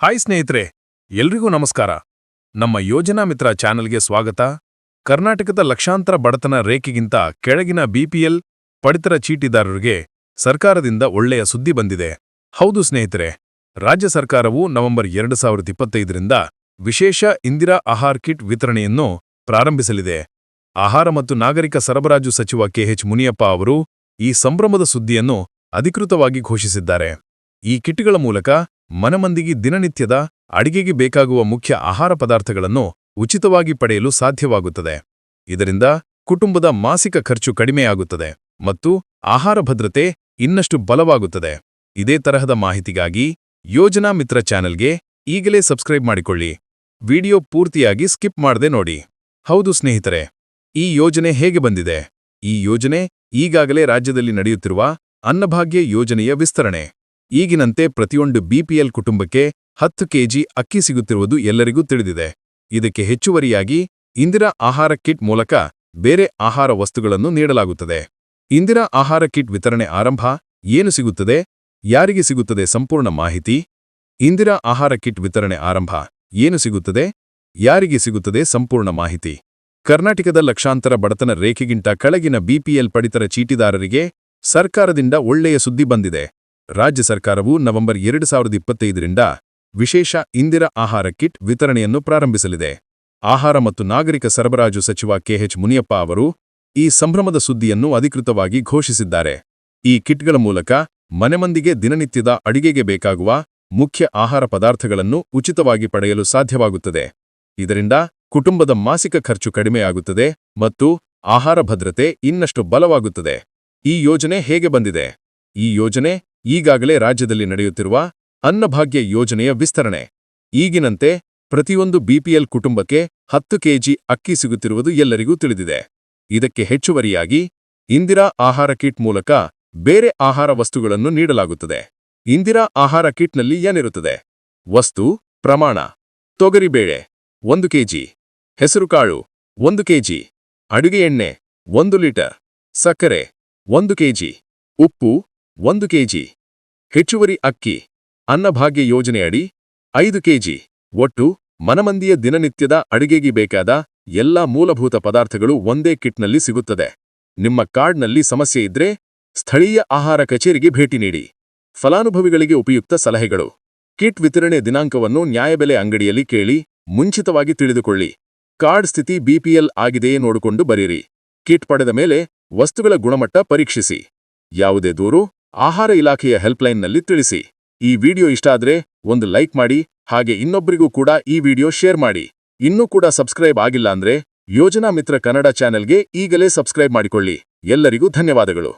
Hi ಸ್ನೇಹಿತರೆ, ಎಲ್ರಿಗೂ ನಮಸ್ಕಾರ. ನಮ್ಮ ಯೋಜನಾ ಮಿತ್ರ ಚಾನೆಲ್ಗೆ ಸ್ವಾಗತ. ಕರ್ನಾಟಕದ ಲಕ್ಷಾಂತರ ಬಡತನ ರೇಖೆಗಿಂತ ಕೆಳಗಿನ ಬಿಪಿಎಲ್ ಪಡಿತರ ಚೀಟಿದಾರರಿಗೆ ಸರ್ಕಾರದಿಂದ ಒಳ್ಳೆಯ ಸುದ್ದಿ ಬಂದಿದೆ. ಹೌದು ಸ್ನೇಹಿತರೆ, ರಾಜ್ಯ ಸರ್ಕಾರವು ನವೆಂಬರ್ ಎರಡು ಸಾವಿರದ ವಿಶೇಷ ಇಂದಿರಾ ಆಹಾರ್ ಕಿಟ್ ವಿತರಣೆಯನ್ನು ಪ್ರಾರಂಭಿಸಲಿದೆ. ಆಹಾರ ಮತ್ತು ನಾಗರಿಕ ಸರಬರಾಜು ಸಚಿವ ಕೆಎಚ್ ಮುನಿಯಪ್ಪ ಅವರು ಈ ಸಂಭ್ರಮದ ಸುದ್ದಿಯನ್ನು ಅಧಿಕೃತವಾಗಿ ಘೋಷಿಸಿದ್ದಾರೆ. ಈ ಕಿಟ್ಗಳ ಮೂಲಕ ಮನಮಂದಿಗೆ ದಿನನಿತ್ಯದ ಅಡಿಗೆಗೆ ಬೇಕಾಗುವ ಮುಖ್ಯ ಆಹಾರ ಪದಾರ್ಥಗಳನ್ನು ಉಚಿತವಾಗಿ ಪಡೆಯಲು ಸಾಧ್ಯವಾಗುತ್ತದೆ. ಇದರಿಂದ ಕುಟುಂಬದ ಮಾಸಿಕ ಖರ್ಚು ಕಡಿಮೆಯಾಗುತ್ತದೆ ಮತ್ತು ಆಹಾರ ಭದ್ರತೆ ಇನ್ನಷ್ಟು ಬಲವಾಗುತ್ತದೆ. ಇದೇ ತರಹದ ಮಾಹಿತಿಗಾಗಿ ಯೋಜನಾ ಮಿತ್ರ ಚಾನೆಲ್ಗೆ ಈಗಲೇ ಸಬ್ಸ್ಕ್ರೈಬ್ ಮಾಡಿಕೊಳ್ಳಿ. ವಿಡಿಯೋ ಪೂರ್ತಿಯಾಗಿ ಸ್ಕಿಪ್ ಮಾಡದೆ ನೋಡಿ. ಹೌದು ಸ್ನೇಹಿತರೆ, ಈ ಯೋಜನೆ ಹೇಗೆ ಬಂದಿದೆ? ಈ ಯೋಜನೆ ಈಗಾಗಲೇ ರಾಜ್ಯದಲ್ಲಿ ನಡೆಯುತ್ತಿರುವ ಅನ್ನಭಾಗ್ಯ ಯೋಜನೆಯ ವಿಸ್ತರಣೆ. ಈಗಿನಂತೆ ಪ್ರತಿಯೊಂದು ಬಿಪಿಎಲ್ ಕುಟುಂಬಕ್ಕೆ ಹತ್ತು ಕೆಜಿ ಅಕ್ಕಿ ಸಿಗುತ್ತಿರುವುದು ಎಲ್ಲರಿಗೂ ತಿಳಿದಿದೆ. ಇದಕ್ಕೆ ಹೆಚ್ಚುವರಿಯಾಗಿ ಇಂದಿರಾ ಆಹಾರ ಕಿಟ್ ಮೂಲಕ ಬೇರೆ ಆಹಾರ ವಸ್ತುಗಳನ್ನು ನೀಡಲಾಗುತ್ತದೆ. ಇಂದಿರಾ ಆಹಾರ ಕಿಟ್ ವಿತರಣೆ ಆರಂಭ ಏನು ಸಿಗುತ್ತದೆ? ಯಾರಿಗೆ ಸಿಗುತ್ತದೆ ಸಂಪೂರ್ಣ ಮಾಹಿತಿ. ಇಂದಿರಾ ಆಹಾರ ಕಿಟ್ ವಿತರಣೆ ಆರಂಭ ಏನು ಸಿಗುತ್ತದೆ? ಯಾರಿಗೆ ಸಿಗುತ್ತದೆ ಸಂಪೂರ್ಣ ಮಾಹಿತಿ. ಕರ್ನಾಟಕದ ಲಕ್ಷಾಂತರ ಬಡತನ ರೇಖೆಗಿಂತ ಕೆಳಗಿನ ಬಿಪಿಎಲ್ ಪಡಿತರ ಚೀಟಿದಾರರಿಗೆ ಸರ್ಕಾರದಿಂದ ಒಳ್ಳೆಯ ಸುದ್ದಿ ಬಂದಿದೆ. ರಾಜ್ಯ ಸರ್ಕಾರವು ನವೆಂಬರ್ ಎರಡು ಸಾವಿರದ ಇಪ್ಪತ್ತೈದರಿಂದ ವಿಶೇಷ ಇಂದಿರಾ ಆಹಾರ ಕಿಟ್ ವಿತರಣೆಯನ್ನು ಪ್ರಾರಂಭಿಸಲಿದೆ. ಆಹಾರ ಮತ್ತು ನಾಗರಿಕ ಸರಬರಾಜು ಸಚಿವ ಕೆಎಚ್ ಮುನಿಯಪ್ಪ ಅವರು ಈ ಸಂಭ್ರಮದ ಸುದ್ದಿಯನ್ನು ಅಧಿಕೃತವಾಗಿ ಘೋಷಿಸಿದ್ದಾರೆ. ಈ ಕಿಟ್ಗಳ ಮೂಲಕ ಮನೆಮಂದಿಗೆ ದಿನನಿತ್ಯದ ಅಡಿಗೆಗೆ ಬೇಕಾಗುವ ಮುಖ್ಯ ಆಹಾರ ಪದಾರ್ಥಗಳನ್ನು ಉಚಿತವಾಗಿ ಪಡೆಯಲು ಸಾಧ್ಯವಾಗುತ್ತದೆ. ಇದರಿಂದ ಕುಟುಂಬದ ಮಾಸಿಕ ಖರ್ಚು ಕಡಿಮೆಯಾಗುತ್ತದೆ ಮತ್ತು ಆಹಾರ ಭದ್ರತೆ ಇನ್ನಷ್ಟು ಬಲವಾಗುತ್ತದೆ. ಈ ಯೋಜನೆ ಹೇಗೆ ಬಂದಿದೆ? ಈ ಯೋಜನೆ ಈಗಾಗಲೇ ರಾಜ್ಯದಲ್ಲಿ ನಡೆಯುತ್ತಿರುವ ಅನ್ನಭಾಗ್ಯ ಯೋಜನೆಯ ವಿಸ್ತರಣೆ. ಈಗಿನಂತೆ, ಪ್ರತಿಯೊಂದು ಬಿಪಿಎಲ್ ಕುಟುಂಬಕ್ಕೆ ಹತ್ತು ಕೆಜಿ ಅಕ್ಕಿ ಸಿಗುತ್ತಿರುವುದು ಎಲ್ಲರಿಗೂ ತಿಳಿದಿದೆ. ಇದಕ್ಕೆ ಹೆಚ್ಚುವರಿಯಾಗಿ ಇಂದಿರಾ ಆಹಾರ ಕಿಟ್ ಮೂಲಕ ಬೇರೆ ಆಹಾರ ವಸ್ತುಗಳನ್ನು ನೀಡಲಾಗುತ್ತದೆ. ಇಂದಿರಾ ಆಹಾರ ಕಿಟ್ನಲ್ಲಿ ಏನಿರುತ್ತದೆ? ವಸ್ತು, ಪ್ರಮಾಣ ತೊಗರಿಬೇಳೆ ಒಂದು ಕೆಜಿ ಹೆಸರುಕಾಳು ಒಂದು ಕೆಜಿ, ಅಡುಗೆ ಎಣ್ಣೆ, ಒಂದು ಲೀಟರ್, ಸಕ್ಕರೆ, ಒಂದು ಕೆಜಿ, ಉಪ್ಪು, ಒಂದು ಕೆಜಿ ಹೆಚ್ಚುವರಿ ಅಕ್ಕಿ, ಅನ್ನಭಾಗ್ಯ ಯೋಜನೆಯಡಿ ಐದು ಕೆಜಿ, ಒಟ್ಟು ಮನಮಂದಿಯ ದಿನನಿತ್ಯದ ಅಡಿಗೆಗೆ ಬೇಕಾದ ಎಲ್ಲಾ ಮೂಲಭೂತ ಪದಾರ್ಥಗಳು ಒಂದೇ ಕಿಟ್ನಲ್ಲಿ ಸಿಗುತ್ತದೆ. ನಿಮ್ಮ ಕಾರ್ಡ್ನಲ್ಲಿ ಸಮಸ್ಯೆ ಇದ್ರೆ ಸ್ಥಳೀಯ ಆಹಾರ ಕಚೇರಿಗೆ ಭೇಟಿ ನೀಡಿ. ಫಲಾನುಭವಿಗಳಿಗೆ ಉಪಯುಕ್ತ ಸಲಹೆಗಳು. ಕಿಟ್ ವಿತರಣೆ ದಿನಾಂಕವನ್ನು ನ್ಯಾಯಬೆಲೆ ಅಂಗಡಿಯಲ್ಲಿ ಕೇಳಿ ಮುಂಚಿತವಾಗಿ ತಿಳಿದುಕೊಳ್ಳಿ. ಕಾರ್ಡ್ ಸ್ಥಿತಿ ಬಿಪಿಎಲ್ ಆಗಿದೆಯೇ ನೋಡಿಕೊಂಡು ಬರೀರಿ. ಕಿಟ್ ಪಡೆದ ಮೇಲೆ ವಸ್ತುಗಳ ಗುಣಮಟ್ಟ ಪರೀಕ್ಷಿಸಿ. ಯಾವುದೇ ದೂರು ಆಹಾರ ಇಲಾಖೆಯ ಹೆಲ್ಪ್ಲೈನ್ನಲ್ಲಿ ತಿಳಿಸಿ. ಈ ವಿಡಿಯೋ ಇಷ್ಟ ಆದರೆ ಒಂದು ಲೈಕ್ ಮಾಡಿ, ಹಾಗೆ ಇನ್ನೊಬ್ಬರಿಗೂ ಕೂಡ ಈ ವಿಡಿಯೋ ಶೇರ್ ಮಾಡಿ. ಇನ್ನೂ ಕೂಡ ಸಬ್ಸ್ಕ್ರೈಬ್ ಆಗಿಲ್ಲ ಅಂದ್ರೆ ಯೋಜನಾ ಮಿತ್ರ ಕನ್ನಡ ಚಾನೆಲ್ಗೆ ಈಗಲೇ ಸಬ್ಸ್ಕ್ರೈಬ್ ಮಾಡಿಕೊಳ್ಳಿ. ಎಲ್ಲರಿಗೂ ಧನ್ಯವಾದಗಳು.